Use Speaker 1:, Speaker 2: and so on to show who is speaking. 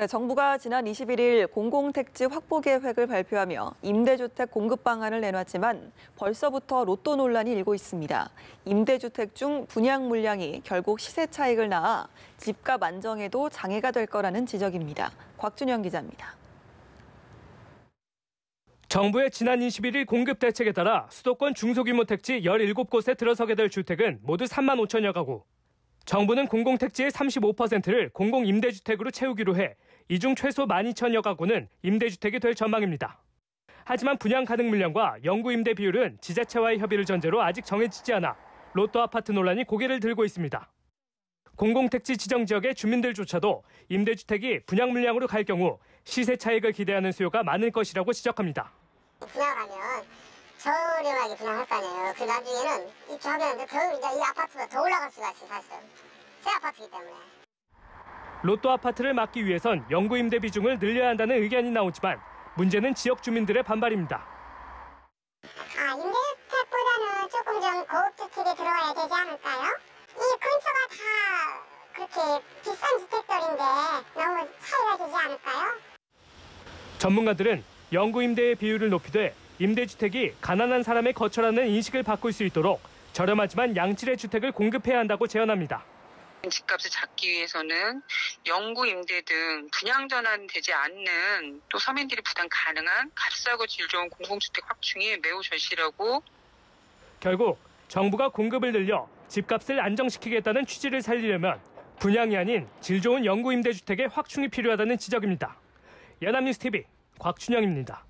Speaker 1: 네, 정부가 지난 21일 공공택지 확보 계획을 발표하며 임대주택 공급 방안을 내놨지만 벌써부터 로또 논란이 일고 있습니다. 임대주택 중 분양 물량이 결국 시세 차익을 낳아 집값 안정에도 장애가 될 거라는 지적입니다. 곽준영 기자입니다.
Speaker 2: 정부의 지난 21일 공급 대책에 따라 수도권 중소규모 택지 17곳에 들어서게 될 주택은 모두 3만 5천여 가구. 정부는 공공택지의 35%를 공공임대주택으로 채우기로 해 이 중 최소 12,000여 가구는 임대주택이 될 전망입니다. 하지만 분양 가능 물량과 영구 임대 비율은 지자체와의 협의를 전제로 아직 정해지지 않아 로또 아파트 논란이 고개를 들고 있습니다. 공공택지 지정 지역의 주민들조차도 임대주택이 분양 물량으로 갈 경우 시세 차익을 기대하는 수요가 많을 것이라고 지적합니다.
Speaker 3: 분양하면 저렴하게 분양할 거 아니에요. 그 나중에는 입주하면 더 이제 이 아파트가 더 올라갈 수가 있어요, 사실은. 새 아파트이기 때문에.
Speaker 2: 로또 아파트를 막기 위해선 영구 임대 비중을 늘려야 한다는 의견이 나오지만 문제는 지역 주민들의 반발입니다.
Speaker 3: 아, 임대 주택보다는 조금 좀 고급 주택이 들어와야 되지 않을까요? 이 근처가 다 그렇게 비싼 주택들인데 너무 차이가 되지 않을까요?
Speaker 2: 전문가들은 영구 임대의 비율을 높이되 임대주택이 가난한 사람의 거처라는 인식을 바꿀 수 있도록 저렴하지만 양질의 주택을 공급해야 한다고 제언합니다.
Speaker 4: 집값을 잡기 위해서는 영구 임대 등 분양 전환되지 않는 또 서민들이 부담 가능한 값싸고 질 좋은 공공주택 확충이 매우 절실하고
Speaker 2: 결국 정부가 공급을 늘려 집값을 안정시키겠다는 취지를 살리려면 분양이 아닌 질 좋은 영구 임대주택의 확충이 필요하다는 지적입니다. 연합뉴스 TV 곽준영입니다.